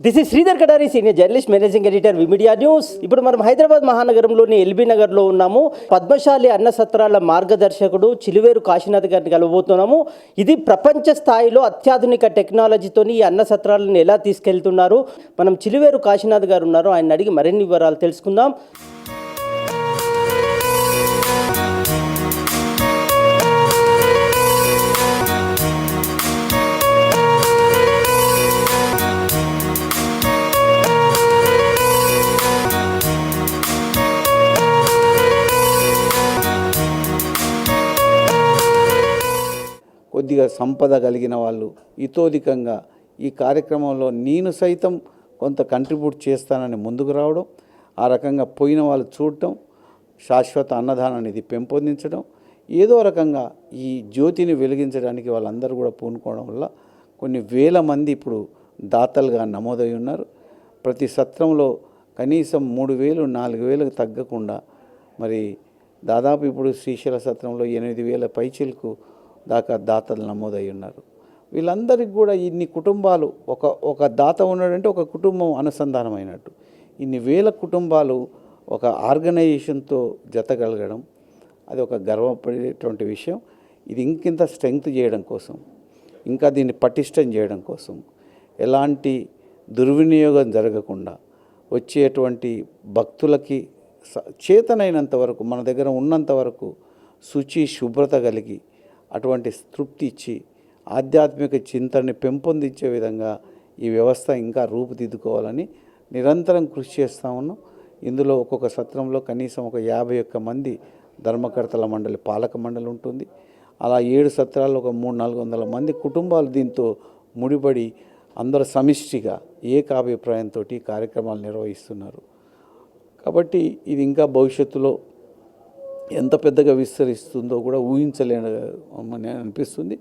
This is Sridhar Kadari senior journalist managing editor V Media news ఇప్పుడు మనం Hyderabad మహానగరంలోని LB నగర్లో ఉన్నాము. పద్మశాలి అన్న సత్రాల మార్గదర్శకుడు చిలువేరు కాశీనాథ్ గారిని కలవబోతున్నాము. ఇది ప్రపంచ స్థాయిలో అత్యాధునిక టెక్నాలజీతోని ఈ అన్న సత్రాలను ఎలా తీసుకెళ్తున్నారు? మనం చిలువేరు కాశీనాథ్ గారు ఉన్నారు. ఆయన అడిగి మరిన్ని వివరాలు తెలుసుకుందాం. కొద్దిగా సంపద కలిగిన వాళ్ళు ఇతోధికంగా ఈ కార్యక్రమంలో నేను సైతం కొంత కంట్రిబ్యూట్ చేస్తానని ముందుకు రావడం ఆ రకంగా పోయిన వాళ్ళు చూడటం శాశ్వత అన్నదానాన్ని ఇది పెంపొందించడం ఏదో రకంగా ఈ జ్యోతిని వెలిగించడానికి వాళ్ళందరూ కూడా పూనుకోవడం వల్ల కొన్ని వేల మంది ఇప్పుడు దాతలుగా నమోదై ఉన్నారు. ప్రతి సత్రంలో కనీసం మూడు వేలు నాలుగు వేలకు తగ్గకుండా మరి దాదాపు ఇప్పుడు శ్రీశైల సత్రంలో ఎనిమిది వేల పైచిలకు దాకా దాతలు నమోదై ఉన్నారు. వీళ్ళందరికీ కూడా ఇన్ని కుటుంబాలు ఒక ఒక దాత ఉన్నాడంటే ఒక కుటుంబం అనుసంధానమైనట్టు. ఇన్ని వేల కుటుంబాలు ఒక ఆర్గనైజేషన్తో జతగలగడం అది ఒక గర్వపడేటువంటి విషయం. ఇది ఇంకింత స్ట్రెంగ్త్ చేయడం కోసం ఇంకా దీన్ని పటిష్టం చేయడం కోసం ఎలాంటి దుర్వినియోగం జరగకుండా వచ్చేటువంటి భక్తులకి స- చేతనైనంత వరకు మన దగ్గర ఉన్నంత వరకు శుచి శుభ్రత కలిగి అటువంటి తృప్తి ఇచ్చి ఆధ్యాత్మిక చింతనని పెంపొందించే విధంగా ఈ వ్యవస్థ ఇంకా రూపుదిద్దుకోవాలని నిరంతరం కృషి చేస్తూ ఉన్నాం. ఇందులో ఒక్కొక్క సత్రంలో కనీసం ఒక యాభై ఒక్క మంది ధర్మకర్తల మండలి పాలక మండలి ఉంటుంది. అలా ఏడు సత్రాల్లో ఒక మూడు నాలుగు వందల మంది కుటుంబాలు దీంతో ముడిపడి అందరూ సమిష్టిగా ఏకాభిప్రాయంతో కార్యక్రమాలు నిర్వహిస్తున్నారు. కాబట్టి ఇది ఇంకా భవిష్యత్తులో ఎంత పెద్దగా విస్తరిస్తుందో కూడా ఊహించలేని అనిపిస్తుంది.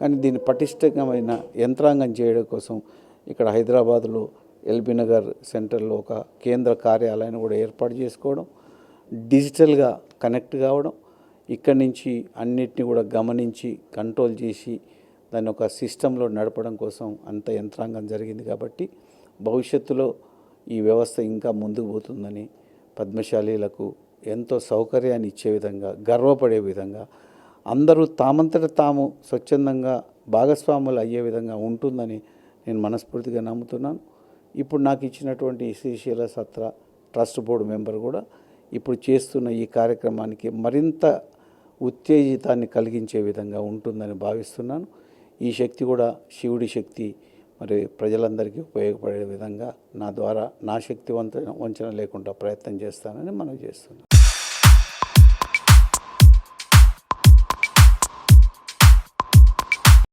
కానీ దీన్ని పటిష్టమైన యంత్రాంగం చేయడం కోసం ఇక్కడ హైదరాబాద్లో ఎల్బీ నగర్ సెంటర్లో ఒక కేంద్ర కార్యాలయాన్ని కూడా ఏర్పాటు చేసుకోవడం డిజిటల్గా కనెక్ట్ కావడం ఇక్కడి నుంచి అన్నిటిని కూడా గమనించి కంట్రోల్ చేసి దాన్ని ఒక సిస్టంలో నడపడం కోసం అంత యంత్రాంగం జరిగింది కాబట్టి భవిష్యత్తులో ఈ వ్యవస్థ ఇంకా ముందుకు పోతుందని పద్మశాలీలకు ఎంతో సౌకర్యాన్ని ఇచ్చే విధంగా గర్వపడే విధంగా అందరూ తామంతట తాము స్వచ్ఛందంగా భాగస్వాములు అయ్యే విధంగా ఉంటుందని నేను మనస్ఫూర్తిగా నమ్ముతున్నాను. ఇప్పుడు నాకు ఇచ్చినటువంటి Srisaila Satra trust board member కూడా ఇప్పుడు చేస్తున్న ఈ కార్యక్రమానికి మరింత ఉత్తేజితాన్ని కలిగించే విధంగా ఉంటుందని భావిస్తున్నాను. ఈ శక్తి కూడా శివుడి శక్తి మరి ప్రజలందరికీ ఉపయోగపడే విధంగా నా ద్వారా నా శక్తి వంచన లేకుండా ప్రయత్నం చేస్తానని మనం చేస్తున్నాం